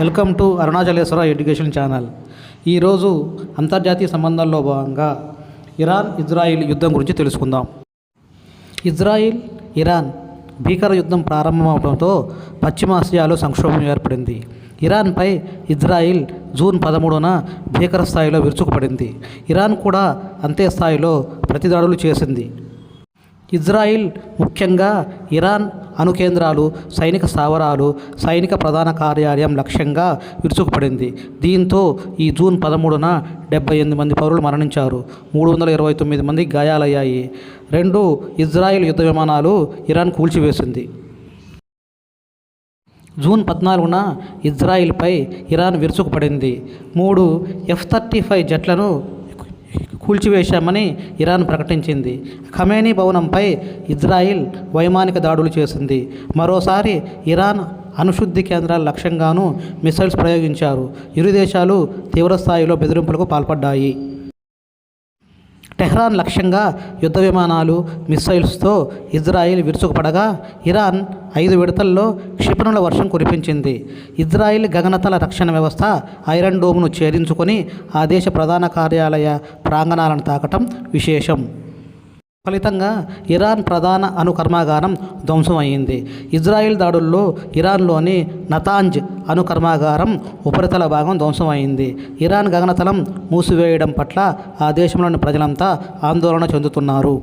Welcome to Arunachaleshwara education channel. ఈరోజు అంతర్జాతీయ సంబంధాల్లో భాగంగా ఇరాన్ ఇజ్రాయిల్ యుద్ధం గురించి తెలుసుకుందాం. ఇజ్రాయిల్ ఇరాన్ భీకర యుద్ధం ప్రారంభమవడంతో పశ్చిమాసియాలో సంక్షోభం ఏర్పడింది. ఇరాన్పై ఇజ్రాయిల్ జూన్ పదమూడున భీకర స్థాయిలో విరుచుకుపడింది. ఇరాన్ కూడా అంతే స్థాయిలో ప్రతిదాడులు చేసింది. ఇజ్రాయిల్ ముఖ్యంగా ఇరాన్ అణుకేంద్రాలు సైనిక స్థావరాలు సైనిక ప్రధాన కార్యాలయం లక్ష్యంగా విరుచుకుపడింది. దీంతో ఈ జూన్ పదమూడున డెబ్బై ఎనిమిది మంది పౌరులు మరణించారు. మూడు వందల ఇరవై తొమ్మిది మంది గాయాలయ్యాయి. రెండు ఇజ్రాయెల్ యుద్ధ విమానాలు ఇరాన్ కూల్చివేసింది. జూన్ పద్నాలుగున ఇజ్రాయిల్పై ఇరాన్ విరుచుకుపడింది. మూడు ఎఫ్ థర్టీ ఫైవ్ జట్లను కూల్చివేశామని ఇరాన్ ప్రకటించింది. ఖమేనీ భవనంపై ఇజ్రాయిల్ వైమానిక దాడులు చేసింది. మరోసారి ఇరాన్ అణుశుద్ధి కేంద్రాల లక్ష్యంగానూ మిసైల్స్ ప్రయోగించారు. ఇరు దేశాలు తీవ్రస్థాయిలో బెదిరింపులకు పాల్పడ్డాయి. టెహ్రాన్ లక్ష్యంగా యుద్ధ విమానాలు మిస్సైల్స్తో ఇజ్రాయిల్ విరుచుకుపడగా ఇరాన్ ఐదు విడతల్లో క్షిపణుల వర్షం కురిపించింది. ఇజ్రాయిల్ గగనతల రక్షణ వ్యవస్థ ఐరన్ డోమ్ను ఛేదించుకొని ఆ దేశ ప్రధాన కార్యాలయ ప్రాంగణాలను తాకటం విశేషం. ఫలితంగా ఇరాన్ ప్రధాన అణు కర్మాగారం ధ్వంసం అయింది ఇజ్రాయిల్ దాడుల్లో ఇరాన్లోని నతాంజ్ అణు కర్మాగారం ఉపరితల భాగం ధ్వంసం అయింది ఇరాన్ గగనతలం మూసివేయడం పట్ల ఆ దేశంలోని ప్రజలంతా ఆందోళన చెందుతున్నారు.